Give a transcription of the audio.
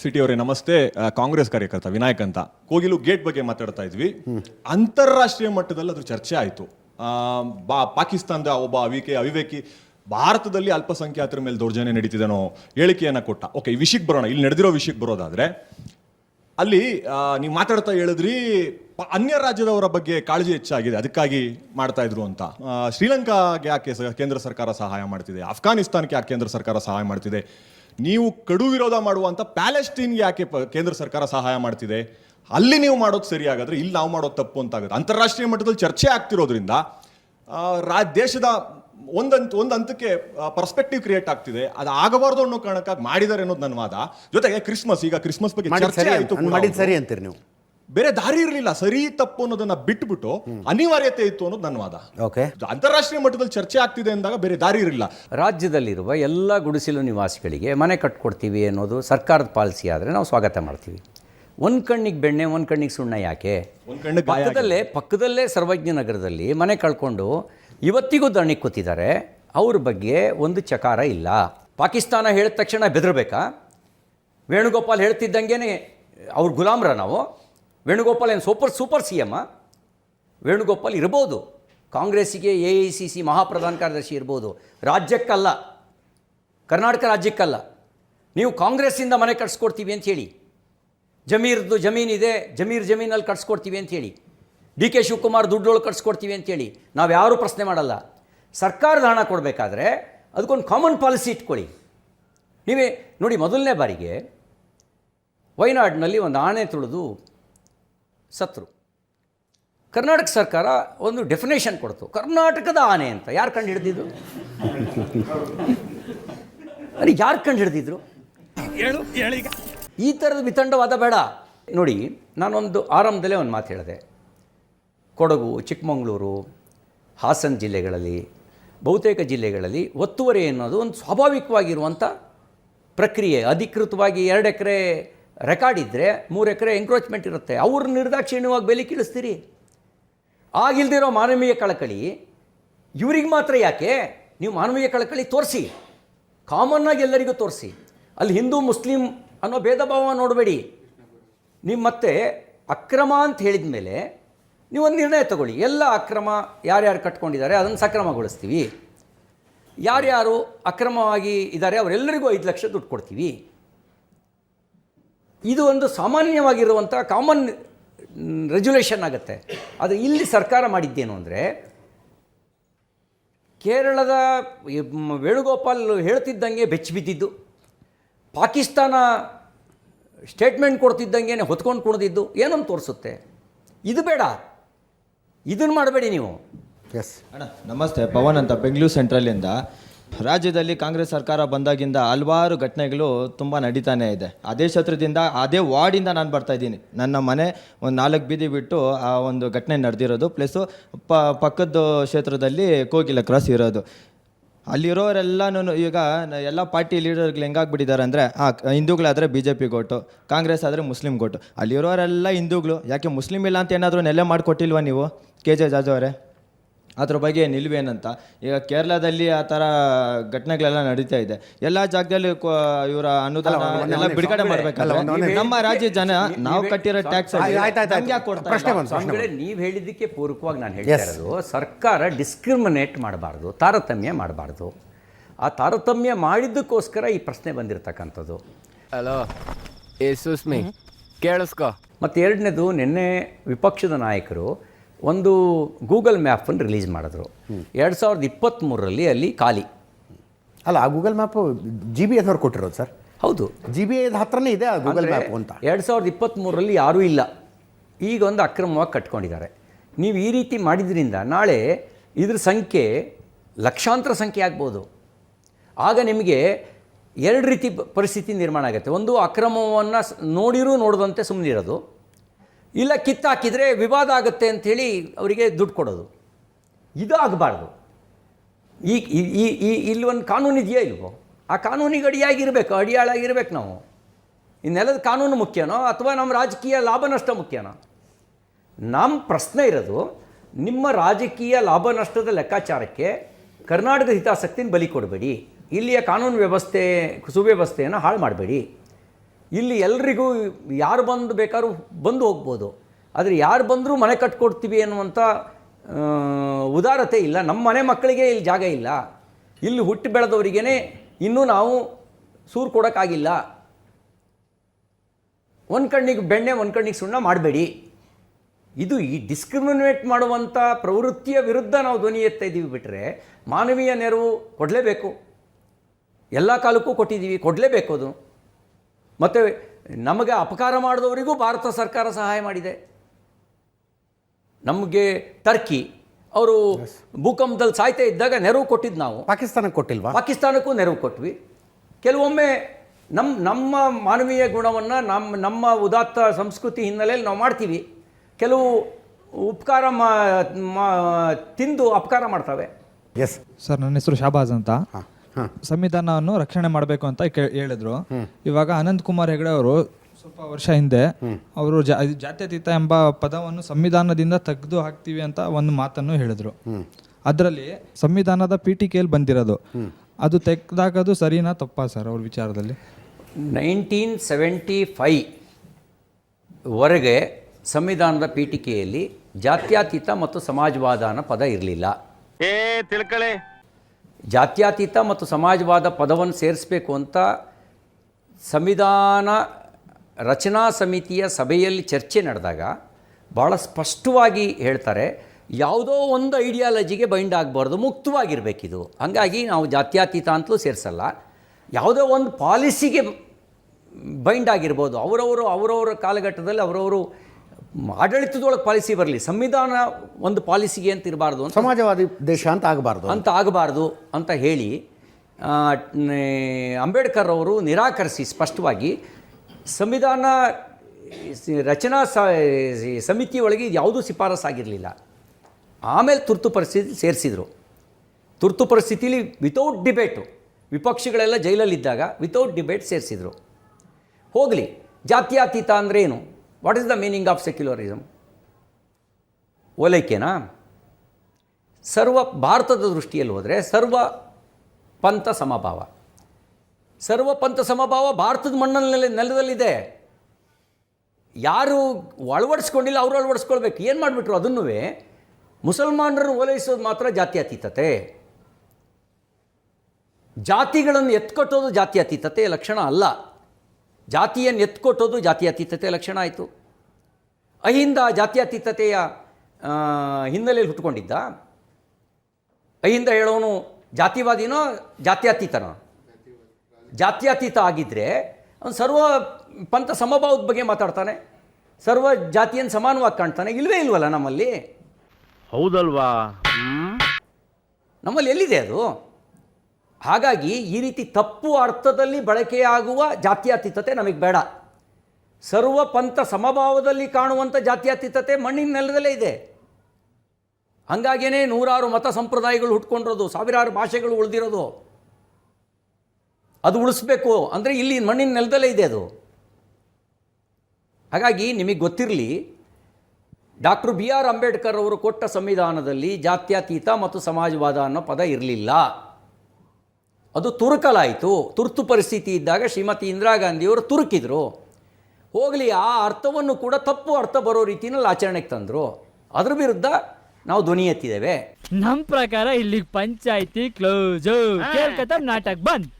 City ಅವರೇ ನಮಸ್ತೆ. ಕಾಂಗ್ರೆಸ್ ಕಾರ್ಯಕರ್ತ ವಿನಾಯಕ್ ಅಂತ. ಕೋಗಿಲು ಗೇಟ್ ಬಗ್ಗೆ ಮಾತಾಡ್ತಾ ಇದ್ವಿ. ಅಂತಾರಾಷ್ಟ್ರೀಯ ಮಟ್ಟದಲ್ಲಿ ಅದ್ರ ಚರ್ಚೆ ಆಯಿತು. ಬಾ, ಪಾಕಿಸ್ತಾನದ ಒಬ್ಬ ಅವಿಕೆ ಅವಿವೇಕಿ ಭಾರತದಲ್ಲಿ ಅಲ್ಪಸಂಖ್ಯಾತರ ಮೇಲೆ ದೌರ್ಜನ್ಯ ನಡೀತಿದೆನೋ ಹೇಳಿಕೆಯನ್ನು ಕೊಟ್ಟ. ಓಕೆ, ಈ ವಿಷಯಕ್ಕೆ ಬರೋಣ. ಇಲ್ಲಿ ನಡೆದಿರೋ ವಿಷಯಕ್ಕೆ ಬರೋದಾದರೆ, ಅಲ್ಲಿ ನೀವು ಮಾತಾಡ್ತಾ ಹೇಳಿದ್ರಿ ಅನ್ಯ ರಾಜ್ಯದವರ ಬಗ್ಗೆ ಕಾಳಜಿ ಹೆಚ್ಚಾಗಿದೆ. ಅದಕ್ಕಾಗಿ ಮಾಡ್ತಾ ಇದ್ರು ಅಂತ. ಶ್ರೀಲಂಕಾಗೆ ಯಾಕೆ ಕೇಂದ್ರ ಸರ್ಕಾರ ಸಹಾಯ ಮಾಡ್ತಿದೆ? ಅಫ್ಘಾನಿಸ್ತಾನಕ್ಕೆ ಯಾಕೆ ಕೇಂದ್ರ ಸರ್ಕಾರ ಸಹಾಯ ಮಾಡ್ತಿದೆ? ನೀವು ಕಡು ವಿರೋಧ ಮಾಡುವಂತ ಪ್ಯಾಲೆಸ್ಟೀನ್ಗೆ ಯಾಕೆ ಕೇಂದ್ರ ಸರ್ಕಾರ ಸಹಾಯ ಮಾಡ್ತಿದೆ? ಅಲ್ಲಿ ನೀವು ಮಾಡೋದು ಸರಿ ಆಗಾದ್ರೆ ಇಲ್ಲಿ ನಾವು ಮಾಡೋದು ತಪ್ಪು ಅಂತ ಆಗುತ್ತೆ ಅಂತಾರಾಷ್ಟ್ರೀಯ ಮಟ್ಟದಲ್ಲಿ ಚರ್ಚೆ ಆಗ್ತಿರೋದ್ರಿಂದ ಆ, ರಾ ದೇಶದ ಒಂದಂತ ಒಂದು ಹಂತಕ್ಕೆ ಪರ್ಸ್ಪೆಕ್ಟಿವ್ ಕ್ರಿಯೇಟ್ ಆಗ್ತಿದೆ. ಅದು ಆಗಬಾರ್ದು ಅನ್ನೋ ಕಾರಣಕ್ಕಾಗಿ ಮಾಡಿದ್ದಾರೆ ಅನ್ನೋದು ನನ್ನ ವಾದ. ಜೊತೆಗೆ ಕ್ರಿಸ್ಮಸ್ ಈಗ ಕ್ರಿಸ್ಮಸ್ ಬಗ್ಗೆ ಚರ್ಚೆ ಸರಿ ಆಯ್ತು ಸರಿ ಅಂತೀರಿ ನೀವು. ಬೇರೆ ದಾರಿ ಇರಲಿಲ್ಲ. ಸರಿ ತಪ್ಪು ಅನ್ನೋದನ್ನ ಬಿಟ್ಬಿಟ್ಟು ಅನಿವಾರ್ಯತೆ ಇತ್ತು ಅನ್ನೋದು ನನ್ನ ವಾದ. ಓಕೆ ಅಂತಾರಾಷ್ಟ್ರೀಯ ಮಟ್ಟದಲ್ಲಿ ಚರ್ಚೆ ಆಗ್ತಿದೆ ಅಂದಾಗ ಬೇರೆ ದಾರಿ ಇರಲಿಲ್ಲ. ರಾಜ್ಯದಲ್ಲಿರುವ ಎಲ್ಲ ಗುಡಿಸಿಲು ನಿವಾಸಿಗಳಿಗೆ ಮನೆ ಕಟ್ಕೊಡ್ತೀವಿ ಅನ್ನೋದು ಸರ್ಕಾರದ ಪಾಲಿಸಿ ಆದರೆ ನಾವು ಸ್ವಾಗತ ಮಾಡ್ತೀವಿ. ಒಂದು ಕಣ್ಣಿಗೆ ಬೆಣ್ಣೆ ಒಂದು ಕಣ್ಣಿಗೆ ಸುಣ್ಣ ಯಾಕೆ? ಒಂದ್ ಕಣ್ಣಿಗೆ ಗಾಯ ಪಕ್ಕದಲ್ಲೇ ಪಕ್ಕದಲ್ಲೇ ಸರ್ವಜ್ಞ ನಗರದಲ್ಲಿ ಮನೆ ಕಳ್ಕೊಂಡು ಇವತ್ತಿಗೂ ದಣಿ ಕೂತಿದ್ದಾರೆ. ಅವ್ರ ಬಗ್ಗೆ ಒಂದು ಚಕಾರ ಇಲ್ಲ. ಪಾಕಿಸ್ತಾನ ಹೇಳಿದ ತಕ್ಷಣ ಬೆದರಬೇಕಾ? ವೇಣುಗೋಪಾಲ್ ಹೇಳ್ತಿದ್ದಂಗೆ ಅವ್ರ ಗುಲಾಮ್ರ ನಾವು. ವೇಣುಗೋಪಾಲ್ ಏನು ಸೂಪರ್ ಸೂಪರ್ ಸಿ ಎಮ್ಮ ವೇಣುಗೋಪಾಲ್ ಇರ್ಬೋದು. ಕಾಂಗ್ರೆಸ್ಸಿಗೆ ಎ ಐ ಸಿ ಸಿ ಮಹಾಪ್ರಧಾನ ಕಾರ್ಯದರ್ಶಿ ಇರ್ಬೋದು. ರಾಜ್ಯಕ್ಕಲ್ಲ. ಕರ್ನಾಟಕ ರಾಜ್ಯಕ್ಕಲ್ಲ. ನೀವು ಕಾಂಗ್ರೆಸ್ಸಿಂದ ಮನೆ ಕಟ್ಸ್ಕೊಡ್ತೀವಿ ಅಂತ ಹೇಳಿ. ಜಮೀರ್ದು ಜಮೀನಿದೆ ಜಮೀರ್ ಜಮೀನಲ್ಲಿ ಕಟ್ಸ್ಕೊಡ್ತೀವಿ ಅಂತ ಹೇಳಿ. ಡಿ ಕೆ ಶಿವಕುಮಾರ್ ದುಡ್ಡೊಳಗೆ ಕಟ್ಸ್ಕೊಡ್ತೀವಿ ಅಂತೇಳಿ ನಾವು ಯಾರೂ ಪ್ರಶ್ನೆ ಮಾಡಲ್ಲ. ಸರ್ಕಾರದ ಹಣ ಕೊಡಬೇಕಾದ್ರೆ ಅದಕ್ಕೊಂದು ಕಾಮನ್ ಪಾಲಿಸಿ ಇಟ್ಕೊಳ್ಳಿ. ನೀವೇ ನೋಡಿ ಮೊದಲನೇ ಬಾರಿಗೆ ವಯನಾಡಿನಲ್ಲಿ ಒಂದು ಆಣೆ ತುಳಿದು ಸತ್ರು. ಕರ್ನಾಟಕ ಸರ್ಕಾರ ಒಂದು ಡೆಫಿನೇಷನ್ ಕೊಡ್ತು. ಕರ್ನಾಟಕದ ಆನೆ ಅಂತ. ಯಾರು ಕಂಡು ಹಿಡಿದಿದ್ದು ಅಲ್ಲಿ ಯಾರು ಕಂಡು ಹಿಡಿದಿದ್ರು? ಈ ಥರದ ವಿತಂಡವಾದ ಬೇಡ. ನೋಡಿ ನಾನೊಂದು ಆರಂಭದಲ್ಲೇ ಒಂದು ಮಾತು ಹೇಳಿದೆ. ಕೊಡಗು ಚಿಕ್ಕಮಗಳೂರು ಹಾಸನ ಜಿಲ್ಲೆಗಳಲ್ಲಿ ಬಹುತೇಕ ಜಿಲ್ಲೆಗಳಲ್ಲಿ ಒತ್ತುವರಿ ಅನ್ನೋದು ಒಂದು ಸ್ವಾಭಾವಿಕವಾಗಿರುವಂಥ ಪ್ರಕ್ರಿಯೆ. ಅಧಿಕೃತವಾಗಿ ಎರಡು ಎಕರೆ ರೆಕಾರ್ಡ್ ಇದ್ದರೆ ಮೂರು ಎಕರೆ ಎಂಕ್ರೋಚ್ಮೆಂಟ್ ಇರುತ್ತೆ. ಅವ್ರ ನಿರ್ದಾಕ್ಷಿಣ್ಯವಾಗಿ ಬೆಲೆ ಕೀಳಿಸ್ತೀರಿ. ಆಗಿಲ್ದಿರೋ ಮಾನವೀಯ ಕಳಕಳಿ, ಇವ್ರಿಗೆ ಮಾತ್ರ ಯಾಕೆ? ನೀವು ಮಾನವೀಯ ಕಳಕಳಿ ತೋರಿಸಿ. ಕಾಮನ್ನಾಗಿ ಎಲ್ಲರಿಗೂ ತೋರಿಸಿ. ಅಲ್ಲಿ ಹಿಂದೂ, ಮುಸ್ಲಿಂ ಅನ್ನೋ ಭೇದ ಭಾವ ನೋಡಬೇಡಿ. ನೀವು ಮತ್ತೆ ಅಕ್ರಮ ಅಂತ ಹೇಳಿದ ಮೇಲೆ ನೀವೊಂದು ನಿರ್ಣಯ ತಗೊಳ್ಳಿ. ಎಲ್ಲ ಅಕ್ರಮ ಯಾರ್ಯಾರು ಕಟ್ಕೊಂಡಿದ್ದಾರೆ ಅದನ್ನು ಸಕ್ರಮಗೊಳಿಸ್ತೀವಿ. ಯಾರ್ಯಾರು ಅಕ್ರಮವಾಗಿ ಇದ್ದಾರೆ ಅವರೆಲ್ಲರಿಗೂ ಐದು ಲಕ್ಷ ದುಡ್ಡು ಕೊಡ್ತೀವಿ. ಇದು ಒಂದು ಸಾಮಾನ್ಯವಾಗಿರುವಂಥ ಕಾಮನ್ ರೆಗ್ಯುಲೇಷನ್ ಆಗುತ್ತೆ. ಆದರೆ ಇಲ್ಲಿ ಸರ್ಕಾರ ಮಾಡಿದ್ದೇನು ಅಂದರೆ ಕೇರಳದ ವೇಣುಗೋಪಾಲ್ ಹೇಳ್ತಿದ್ದಂಗೆ ಬೆಚ್ಚಿ ಬಿದ್ದಿದ್ದು ಪಾಕಿಸ್ತಾನ ಸ್ಟೇಟ್ಮೆಂಟ್ ಕೊಡ್ತಿದ್ದಂಗೆ ಹೊತ್ಕೊಂಡು ಕುಣಿದಿದ್ದು ಏನಂತ ತೋರಿಸುತ್ತೆ? ಇದು ಬೇಡ. ಇದನ್ನು ಮಾಡಬೇಡಿ ನೀವು. ಎಸ್ ಅಣ್ಣ ನಮಸ್ತೆ ಪವನ್ ಅಂತ ಬೆಂಗಳೂರು ಸೆಂಟ್ರಲಿಂದ ರಾಜ್ಯದಲ್ಲಿ ಕಾಂಗ್ರೆಸ್ ಸರ್ಕಾರ ಬಂದಾಗಿಂದ ಹಲವಾರು ಘಟನೆಗಳು ತುಂಬ ನಡೀತಾನೆ ಇದೆ. ಅದೇ ಕ್ಷೇತ್ರದಿಂದ ಅದೇ ವಾರ್ಡಿಂದ ನಾನು ಬರ್ತಾ ಇದ್ದೀನಿ. ನನ್ನ ಮನೆ ಒಂದು ನಾಲ್ಕು ಬೀದಿ ಬಿಟ್ಟು ಆ ಒಂದು ಘಟನೆ ನಡೆದಿರೋದು. ಪ್ಲಸ್ಸು ಪ ಪಕ್ಕದ ಕ್ಷೇತ್ರದಲ್ಲಿ ಕೋಗಿಲ ಕ್ರಾಸ್ ಇರೋದು. ಅಲ್ಲಿರೋರೆಲ್ಲನೂ ಈಗ ಎಲ್ಲ ಪಾರ್ಟಿ ಲೀಡರ್ಗಳು ಹೆಂಗಾಗ್ಬಿಟ್ಟಿದ್ದಾರೆ ಅಂದರೆ, ಆ, ಹಿಂದೂಗಳಾದರೆ ಬಿ ಜೆ ಪಿ ಗೋಟು ಕಾಂಗ್ರೆಸ್ ಆದರೆ ಮುಸ್ಲಿಂ ಗೋಟು ಅಲ್ಲಿರೋರೆಲ್ಲ ಹಿಂದೂಗಳು. ಯಾಕೆ ಮುಸ್ಲಿಂ ಇಲ್ಲ ಅಂತ ಏನಾದರೂ ನೆಲೆ ಮಾಡಿಕೊಟ್ಟಿಲ್ವಾ ನೀವು, ಕೆ ಜೆ ಜಾಜು ಅವರೇ? ಅದ್ರ ಬಗ್ಗೆ ನಿಲುವೇನಂತ? ಈಗ ಕೇರಳದಲ್ಲಿ ಆ ಥರ ಘಟನೆಗಳೆಲ್ಲ ನಡೀತಾ ಇದೆ. ಎಲ್ಲ ಜಾಗದಲ್ಲಿ ಇವರ ಅನುದಾನ ಎಲ್ಲ ಬಿಡುಗಡೆ ಮಾಡ್ಬೇಕಲ್ಲ ನಮ್ಮ ರಾಜ್ಯ ಜನ ನಾವು ಕಟ್ಟಿರೋ ಟ್ಯಾಕ್ಸ್. ಪ್ರಶ್ನೆ ಬಂತು. ನೀವು ಹೇಳಿದ್ದಕ್ಕೆ ಪೂರಕವಾಗಿ ನಾನು ಹೇಳ್ತಾ ಇರೋದು ಸರ್ಕಾರ ಡಿಸ್ಕ್ರಿಮಿನೇಟ್ ಮಾಡಬಾರ್ದು ತಾರತಮ್ಯ ಮಾಡಬಾರ್ದು. ಆ ತಾರತಮ್ಯ ಮಾಡಿದ್ದಕ್ಕೋಸ್ಕರ ಈ ಪ್ರಶ್ನೆ ಬಂದಿರತಕ್ಕಂಥದ್ದು. ಹಲೋ ಏ ಸುಸ್ಮಿ ಕೇಳಿಸ್ಕೋ. ಮತ್ತು ಎರಡನೇದು ನಿನ್ನೆ ವಿಪಕ್ಷದ ನಾಯಕರು ಒಂದು ಗೂಗಲ್ ಮ್ಯಾಪನ್ನು ರಿಲೀಸ್ ಮಾಡಿದ್ರು. ಎರಡು ಸಾವಿರದ ಇಪ್ಪತ್ತ್ಮೂರರಲ್ಲಿ ಅಲ್ಲಿ ಖಾಲಿ. ಅಲ್ಲ ಆ ಗೂಗಲ್ ಮ್ಯಾಪು ಜಿ ಬಿ ಎದವ್ರು ಕೊಟ್ಟಿರೋದು ಸರ್. ಹೌದು. ಜಿ ಬಿ ಎದ ಹತ್ರನೇ ಇದೆ ಆ ಗೂಗಲ್ ಮ್ಯಾಪ್ ಅಂತ. ಎರಡು ಸಾವಿರದ ಇಪ್ಪತ್ತ್ಮೂರರಲ್ಲಿ ಯಾರೂ ಇಲ್ಲ. ಈಗ ಒಂದು ಅಕ್ರಮವಾಗಿ ಕಟ್ಕೊಂಡಿದ್ದಾರೆ. ನೀವು ಈ ರೀತಿ ಮಾಡಿದ್ರಿಂದ ನಾಳೆ ಇದ್ರ ಸಂಖ್ಯೆ ಲಕ್ಷಾಂತರ ಸಂಖ್ಯೆ ಆಗ್ಬೋದು. ಆಗ ನಿಮಗೆ ಎರಡು ರೀತಿ ಪರಿಸ್ಥಿತಿ ನಿರ್ಮಾಣ ಆಗುತ್ತೆ. ಒಂದು ಅಕ್ರಮವನ್ನು ನೋಡಿರೂ ನೋಡದಂತೆ ಸುಮ್ಮನಿರೋದು ಇಲ್ಲ ಕಿತ್ತಾಕಿದರೆ ವಿವಾದ ಆಗುತ್ತೆ ಅಂಥೇಳಿ ಅವರಿಗೆ ದುಡ್ಡು ಕೊಡೋದು. ಇದು ಆಗಬಾರ್ದು ಈ, ಈ- ಈ, ಇಲ್ಲಿ ಒಂದು ಕಾನೂನು ಇದೆಯಾ ಇಲ್ವೋ? ಆ ಕಾನೂನಿಗೆ ಅಡಿಯಾಗಿರಬೇಕು, ಅಡಿಯಾಳಾಗಿರ್ಬೇಕು ನಾವು. ಇನ್ನೆಲ್ಲದ ಕಾನೂನು ಮುಖ್ಯನೋ ಅಥವಾ ನಮ್ಮ ರಾಜಕೀಯ ಲಾಭ ನಷ್ಟ ಮುಖ್ಯನೋ? ನಮ್ಮ ಪ್ರಶ್ನೆ ಇರೋದು, ನಿಮ್ಮ ರಾಜಕೀಯ ಲಾಭ ನಷ್ಟದ ಲೆಕ್ಕಾಚಾರಕ್ಕೆ ಕರ್ನಾಟಕದ ಹಿತಾಸಕ್ತಿನ ಬಲಿ ಕೊಡಬೇಡಿ. ಇಲ್ಲಿಯ ಕಾನೂನು ವ್ಯವಸ್ಥೆ, ಸುವ್ಯವಸ್ಥೆಯನ್ನು ಹಾಳು ಮಾಡಬೇಡಿ. ಇಲ್ಲಿ ಎಲ್ರಿಗೂ ಯಾರು ಬಂದು ಬೇಕಾದ್ರೂ ಬಂದು ಹೋಗ್ಬೋದು. ಆದರೆ ಯಾರು ಬಂದರೂ ಮನೆ ಕಟ್ಕೊಡ್ತೀವಿ ಅನ್ನುವಂಥ ಉದಾರತೆ ಇಲ್ಲ. ನಮ್ಮ ಮನೆ ಮಕ್ಕಳಿಗೆ ಇಲ್ಲಿ ಜಾಗ ಇಲ್ಲ. ಇಲ್ಲಿ ಹುಟ್ಟಿ ಬೆಳೆದವರಿಗೇ ಇನ್ನೂ ನಾವು ಸೂರು ಕೊಡೋಕ್ಕಾಗಿಲ್ಲ. ಒಂದು ಕಣ್ಣಿಗೆ ಬೆಣ್ಣೆ, ಒಂದು ಕಣ್ಣಿಗೆ ಸುಣ್ಣ ಮಾಡಬೇಡಿ. ಇದು ಈ ಡಿಸ್ಕ್ರಿಮಿನೇಟ್ ಮಾಡುವಂಥ ಪ್ರವೃತ್ತಿಯ ವಿರುದ್ಧ ನಾವು ಧ್ವನಿ ಎತ್ತಾ ಇದ್ದೀವಿ ಬಿಟ್ಟರೆ ಮಾನವೀಯ ನೆರವು ಕೊಡಲೇಬೇಕು. ಎಲ್ಲ ಕಾಲಕ್ಕೂ ಕೊಟ್ಟಿದ್ದೀವಿ, ಕೊಡಲೇಬೇಕು ಅದು. ಮತ್ತು ನಮಗೆ ಅಪಕಾರ ಮಾಡಿದವರಿಗೂ ಭಾರತ ಸರ್ಕಾರ ಸಹಾಯ ಮಾಡಿದೆ. ನಮಗೆ ಟರ್ಕಿ ಅವರು ಭೂಕಂಪದಲ್ಲಿ ಸಾಯ್ತಾ ಇದ್ದಾಗ ನೆರವು ಕೊಟ್ಟಿದ್ದು ನಾವು. ಪಾಕಿಸ್ತಾನಕ್ಕೆ ಕೊಟ್ಟಿಲ್ವಾ? ಪಾಕಿಸ್ತಾನಕ್ಕೂ ನೆರವು ಕೊಟ್ವಿ. ಕೆಲವೊಮ್ಮೆ ನಮ್ಮ ನಮ್ಮ ಮಾನವೀಯ ಗುಣವನ್ನು ನಮ್ಮ ನಮ್ಮ ಉದಾತ್ತ ಸಂಸ್ಕೃತಿ ಹಿನ್ನೆಲೆಯಲ್ಲಿ ನಾವು ಮಾಡ್ತೀವಿ. ಕೆಲವು ಉಪಕಾರ ಮಾ ಮಾ- ತಿಂದು ಅಪಕಾರ ಮಾಡ್ತವೆ. ಎಸ್ ಸರ್ ನನ್ನ ಹೆಸರು ಶಾಬಾಜ್ ಅಂತ. ಸಂವಿಧಾನವನ್ನು ರಕ್ಷಣೆ ಮಾಡಬೇಕು ಅಂತ ಕೇ- ಹೇಳಿದ್ರು. ಇವಾಗ ಅನಂತ್ ಕುಮಾರ್ ಹೆಗಡೆ ಅವರು ಸ್ವಲ್ಪ ವರ್ಷ ಹಿಂದೆ ಅವರು ಜಾ ಜಾತ್ಯತೀತ ಎಂಬ ಪದವನ್ನು ಸಂವಿಧಾನದಿಂದ ತೆಗೆದು ಹಾಕ್ತೀವಿ ಅಂತ ಒಂದು ಮಾತನ್ನು ಹೇಳಿದ್ರು. ಅದರಲ್ಲಿ ಸಂವಿಧಾನದ ಪೀಠಿಕೆಯಲ್ಲಿ ಬಂದಿರೋದು. ಅದು ತೆಗ್ದಾಕೋದು ಸರಿನಾ ತಪ್ಪಾ ಸರ್ ಅವ್ರ ವಿಚಾರದಲ್ಲಿ? ನೈನ್ಟೀನ್ ಸೆವೆಂಟಿ ಫೈ ವರೆಗೆ ಸಂವಿಧಾನದ ಪೀಠಿಕೆಯಲ್ಲಿ ಜಾತ್ಯತೀತ ಮತ್ತು ಸಮಾಜವಾದ ಅನ್ನೋ ಪದ ಇರಲಿಲ್ಲ. ಏ ತಿಳ್ಕಳೆ. ಜಾತ್ಯತೀತ ಮತ್ತು ಸಮಾಜವಾದ ಪದವನ್ನು ಸೇರಿಸಬೇಕು ಅಂತ ಸಂವಿಧಾನ ರಚನಾ ಸಮಿತಿಯ ಸಭೆಯಲ್ಲಿ ಚರ್ಚೆ ನಡೆದಾಗ ಭಾಳ ಸ್ಪಷ್ಟವಾಗಿ ಹೇಳ್ತಾರೆ, ಯಾವುದೋ ಒಂದು ಐಡಿಯಾಲಜಿಗೆ ಬೈಂಡ್ ಆಗಬಾರ್ದು, ಮುಕ್ತವಾಗಿರಬೇಕಿದು. ಹಾಗಾಗಿ ನಾವು ಜಾತ್ಯಾತೀತ ಅಂತಲೂ ಸೇರಿಸಲ್ಲ. ಯಾವುದೋ ಒಂದು ಪಾಲಿಸಿಗೆ ಬೈಂಡ್ ಆಗಿರ್ಬೋದು. ಅವರವರು, ಅವರವರ ಕಾಲಘಟ್ಟದಲ್ಲಿ ಅವರವರು ಆಡಳಿತದೊಳಗೆ ಪಾಲಿಸಿ ಬರಲಿ ಸಂವಿಧಾನ ಒಂದು ಪಾಲಿಸಿಗೆ ಅಂತ ಇರಬಾರ್ದು ಅಂತ ಸಮಾಜವಾದಿ ದೇಶ ಅಂತ ಆಗಬಾರ್ದು. ಅಂತ ಆಗಬಾರ್ದು ಅಂತ ಹೇಳಿ ಅಂಬೇಡ್ಕರ್ ಅವರು ನಿರಾಕರಿಸಿ ಸ್ಪಷ್ಟವಾಗಿ ಸಂವಿಧಾನ ರಚನಾ ಸಮಿತಿಯೊಳಗೆ ಇದು ಯಾವುದೂ ಶಿಫಾರಸ್ಸಾಗಿರಲಿಲ್ಲ ಆಮೇಲೆ ತುರ್ತು ಪರಿಸ್ಥಿತಿ ಸೇರಿಸಿದರು. ತುರ್ತು ಪರಿಸ್ಥಿತಿಲಿ ವಿತೌಟ್ ಡಿಬೇಟು ವಿಪಕ್ಷಗಳೆಲ್ಲ ಜೈಲಲ್ಲಿದ್ದಾಗ ವಿತೌಟ್ ಡಿಬೇಟ್ ಸೇರಿಸಿದರು. ಹೋಗಲಿ ಜಾತ್ಯಾತೀತ ಅಂದರೆ ಏನು? What is the meaning of secularism ಓಲೈಕೆನಾ? ಸರ್ವ ಭಾರತದ ದೃಷ್ಟಿಯಲ್ಲಿ ಹೋದರೆ ಸರ್ವ ಪಂಥ ಸಮಭಾವ. ಸರ್ವ ಪಂಥ ಸಮಭಾವ ಭಾರತದ ಮಣ್ಣಲ್ಲಿ ನೆಲದಲ್ಲಿದೆ. ಯಾರು ಅಳವಡಿಸ್ಕೊಂಡಿಲ್ಲ ಅವರು ಅಳವಡಿಸ್ಕೊಳ್ಬೇಕು. ಏನು ಮಾಡಿಬಿಟ್ರು? ಅದನ್ನೂ ಮುಸಲ್ಮಾನರನ್ನು ಓಲೈಸೋದು ಮಾತ್ರ ಜಾತ್ಯತೀತತೆ. ಜಾತಿಗಳನ್ನು ಎತ್ಕೊಟ್ಟೋದು ಜಾತ್ಯತೀತತೆ, ಲಕ್ಷಣ ಅಲ್ಲ. ಜಾತಿಯನ್ನು ಎತ್ಕೊಟ್ಟೋದು ಜಾತ್ಯತೀತತೆ ಲಕ್ಷಣ ಆಯಿತು. ಅಹಿಂದ ಜಾತ್ಯತೀತತೆಯ ಹಿನ್ನೆಲೆಯಲ್ಲಿ ಹುಟ್ಕೊಂಡಿದ್ದ ಅಹಿಂದ ಹೇಳೋನು ಜಾತಿವಾದಿನೋ ಜಾತ್ಯತೀತನೋ ಜಾತ್ಯತೀತ ಆಗಿದ್ದರೆ ಅವನು ಸರ್ವ ಪಂಥ ಸಮಭಾವದ ಬಗ್ಗೆ ಮಾತಾಡ್ತಾನೆ. ಸರ್ವ ಜಾತಿಯನ್ನು ಸಮಾನವಾಗಿ ಕಾಣ್ತಾನೆ. ಇಲ್ವೇ ಇಲ್ವಲ್ಲ ನಮ್ಮಲ್ಲಿ? ಹೌದಲ್ವಾ? ನಮ್ಮಲ್ಲಿ ಎಲ್ಲಿದೆ ಅದು? ಹಾಗಾಗಿ ಈ ರೀತಿ ತಪ್ಪು ಅರ್ಥದಲ್ಲಿ ಬಳಕೆಯಾಗುವ ಜಾತ್ಯಾತೀತತೆ ನಮಗೆ ಬೇಡ. ಸರ್ವ ಪಂಥ ಸಮಭಾವದಲ್ಲಿ ಕಾಣುವಂಥ ಜಾತ್ಯಾತೀತತೆ ಮಣ್ಣಿನ ನೆಲದಲ್ಲೇ ಇದೆ. ಹಾಗಾಗಿಯೇ ನೂರಾರು ಮತ ಸಂಪ್ರದಾಯಗಳು ಹುಟ್ಕೊಂಡಿರೋದು, ಸಾವಿರಾರು ಭಾಷೆಗಳು ಉಳಿದಿರೋದು. ಅದು ಉಳಿಸ್ಬೇಕು ಅಂದರೆ ಇಲ್ಲಿ ಮಣ್ಣಿನ ನೆಲದಲ್ಲೇ ಇದೆ ಅದು. ಹಾಗಾಗಿ ನಿಮಗೆ ಗೊತ್ತಿರಲಿ, ಡಾಕ್ಟರ್ ಬಿ ಆರ್ ಅಂಬೇಡ್ಕರ್ ಅವರು ಕೊಟ್ಟ ಸಂವಿಧಾನದಲ್ಲಿ ಜಾತ್ಯಾತೀತ ಮತ್ತು ಸಮಾಜವಾದ ಅನ್ನೋ ಪದ ಇರಲಿಲ್ಲ. ಅದು ತುರುಕಲಾಯಿತು. ತುರ್ತು ಪರಿಸ್ಥಿತಿ ಇದ್ದಾಗ ಶ್ರೀಮತಿ ಇಂದಿರಾ ಗಾಂಧಿಯವರು ತುರುಕಿದ್ರು. ಹೋಗಲಿ ಆ ಅರ್ಥವನ್ನು ಕೂಡ ತಪ್ಪು ಅರ್ಥ ಬರೋ ರೀತಿಯಲ್ಲಿ ಆಚರಣೆಗೆ ತಂದರು. ಅದ್ರ ವಿರುದ್ಧ ನಾವು ಧ್ವನಿ ಎತ್ತಿದ್ದೇವೆ. ನಮ್ಮ ಪ್ರಕಾರ ಇಲ್ಲಿ ಪಂಚಾಯಿತಿ ಕ್ಲೋಸ್ ನಾಟಕ ನಾಟಕ್ ಬಂದ್.